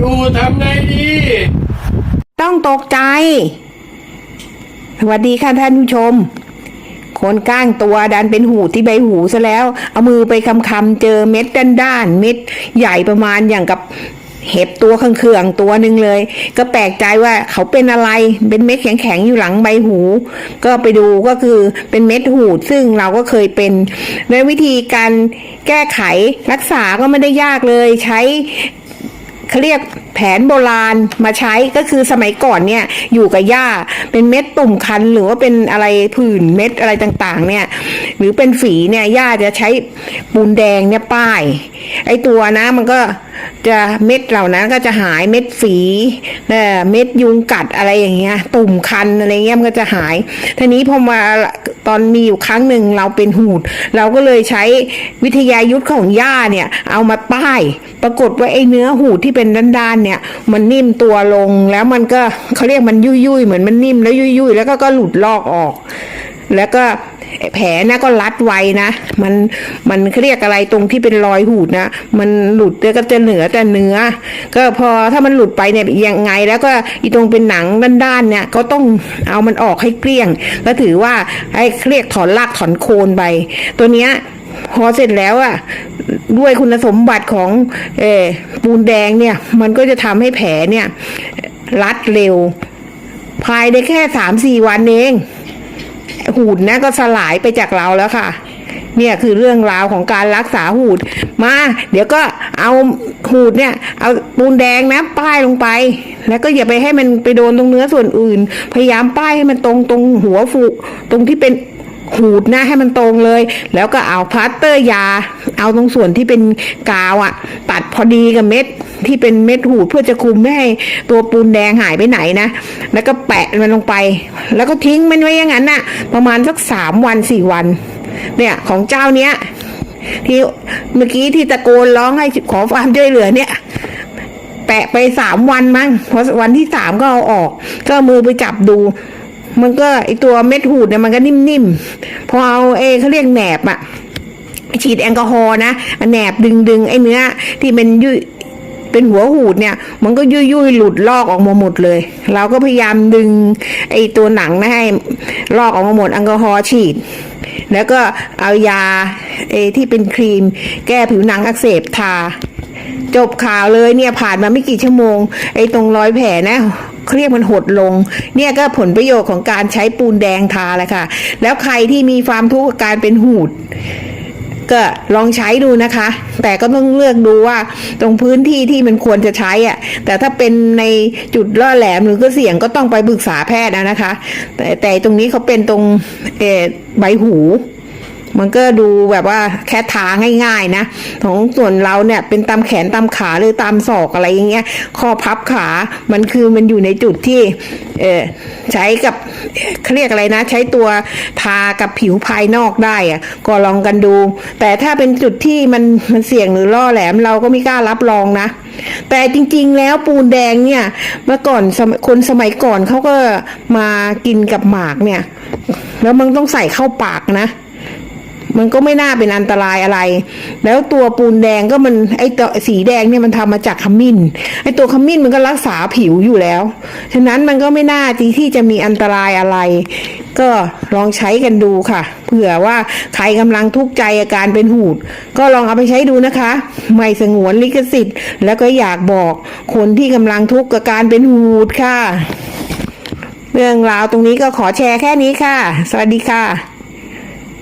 ดูทำไงดี ต้องตกใจ สวัสดีค่ะท่านผู้ชม คนก้างตัวดันเป็นหูที่ใบหูซะแล้ว เอามือไปคำคำๆเจอเม็ดด้านด้านๆเม็ดใหญ่ประมาณอย่างกับเห็บตัวเครื่องๆตัวหนึ่งเลย ก็แปลกใจว่าเขาเป็นอะไรเป็นเม็ดแข็งๆอยู่หลังใบหู ก็ไปดูก็คือเป็นเม็ดหูดซึ่งเราก็เคยเป็นในวิธีการแก้ไขรักษาก็ไม่ได้ยากเลย ใช้ เขาเรียกแผนโบราณมาใช้ก็คือสมัยก่อนเนี่ยอยู่กับหญ้าเป็นเม็ดตุ่มคันหรือว่าเป็นอะไรผื่นเม็ดอะไรต่างๆเนี่ยหรือเป็นฝีเนี่ยหญ้าจะใช้ปูนแดงเนี่ยป้าย ไอตัวนะมันก็จะเม็ดเหล่านั้นก็จะหายเม็ดฝีเอ่อเม็ดยุงกัดอะไรอย่างเงี้ย ตุ่มคันอะไรเงี้ยมันก็จะหายทีนี้พอมาตอนมีอยู่ครั้งหนึ่งเราเป็นหูด เราก็เลยใช้วิทยายุทธของหญ้าเนี่ย เอามาป้าย ปรากฏว่าไอเนื้อหูดที่เป็นด้านๆเนี่ย มันนิ่มตัวลงแล้วมันก็เขาเรียกมันยุ่ยๆเหมือนมันนิ่มแล้วยุ่ยๆแล้วก็ก็หลุดลอกออก แล้วก็ แผลนะก็รัดไวนะ มันมันเรียกอะไรตรงที่เป็นรอยหูดนะ มันหลุดแล้วก็จะเหนือแต่เนื้อ ก็พอถ้ามันหลุดไปเนี่ยยังไง แล้วก็อีตรงเป็นหนังด้านๆเนี่ยก็ต้องเอามันออกให้เกลี้ยง ก็ถือว่าไอ้เรียกถอนรากถอนโคนไป ตัวเนี้ยพอเสร็จแล้วอะด้วยคุณสมบัติของเอปูนแดงเนี่ย มันก็จะทำให้แผลเนี่ย รัดเร็ว ภายในแค่สามสี่วันเอง หูดนะก็สลายไปจากเราแล้วค่ะ เนี่ยคือเรื่องราวของการรักษาหูด มา เดี๋ยวก็เอาหูดเนี่ย เอาปูนแดงนะป้ายลงไป แล้วก็อย่าไปให้มันไปโดนตรงเนื้อส่วนอื่น พยายามป้ายให้มันตรงตรงหัวฟูตรงที่เป็นหูดนะให้มันตรงเลย แล้วก็เอาพลาสเตอร์ยา เอาตรงส่วนที่เป็นกาวอะตัดพอดีกับเม็ด ที่เป็นเม็ดหูดเพื่อจะคุมไม่ให้ตัวปูนแดงหายไปไหนนะแล้วก็แปะมันลงไป แล้วก็ทิ้งมันไว้อย่างนั้นน่ะ ประมาณสักสามวันสี่วัน เนี่ยของเจ้าเนี้ยที่เมื่อกี้ที่ตะโกนร้องให้ขอความช่วยเหลือเนี่ย แปะไปสามวันมั้งพอวันที่สามก็เอาออก ก็มือไปจับดู มันก็ไอตัวเม็ดหูดเนี่ยมันก็นิ่มๆพอเอาเอเขาเรียกแหนบอะฉีดแอลกอฮอล์นะแหนบดึงดึงๆไอเนื้อที่เป็นยุ่ย เป็นหัวหูดเนี่ย มันก็ยุ่ยยุ่ยหลุดลอกออกมาหมดเลย เราก็พยายามดึงไอตัวหนังนะให้ลอกออกมาหมดแอลกอฮอล์ฉีด แล้วก็เอายาเอที่เป็นครีม แก้ผิวหนังอักเสบทา จบข่าวเลยเนี่ยผ่านมาไม่กี่ชั่วโมง ไอ้ตรงรอยแผลนะเขาเรียกมันหดลง เนี่ยก็ผลประโยชน์ของการใช้ปูนแดงทาแหละค่ะ แล้วใครที่มีความทุกข์กับการเป็นหูด ก็ลองใช้ดูนะคะ แต่ก็ต้องเลือกดูว่าตรงพื้นที่ที่มันควรจะใช้อะ แต่ถ้าเป็นในจุดล่อแหลมหรือก็เสี่ยงก็ต้องไปปรึกษาแพทย์นะนะคะ แต่แต่ตรงนี้เขาเป็นตรงเอใบหู มันก็ดูแบบว่าแค่ทาง่าย ๆ นะของส่วนเราเนี่ยเป็นตามแขนตามขาหรือตามศอกอะไรอย่างเงี้ยข้อพับขามันคือมันอยู่ในจุดที่เออใช้กับเขาเรียกอะไรนะ ใช้ตัวทากับผิวภายนอกได้อะก็ลองกันดู แต่ถ้าเป็นจุดที่มันมันเสี่ยงหรือล่อแหลมเราก็ไม่กล้ารับรองนะ แต่จริงๆแล้วปูนแดงเนี่ย เมื่อก่อนคนสมัยก่อนเขาก็มากินกับหมากเนี่ย แล้วมันต้องใส่เข้าปากนะ มันก็ไม่น่าเป็นอันตรายอะไร แล้วตัวปูนแดงก็มันไอตัวสีแดงเนี่ยมันทำมาจากขมิ้น ไอตัวขมิ้นมันก็รักษาผิวอยู่แล้ว ฉะนั้นมันก็ไม่น่าที่ที่จะมีอันตรายอะไร ก็ลองใช้กันดูค่ะ เผื่อว่าใครกำลังทุกข์ใจอาการเป็นหูด ก็ลองเอาไปใช้ดูนะคะ ไม่สงวนลิขสิทธิ์ แล้วก็อยากบอกคนที่กำลังทุกข์กับการเป็นหูดค่ะ เรื่องราวตรงนี้ก็ขอแชร์แค่นี้ค่ะ สวัสดีค่ะ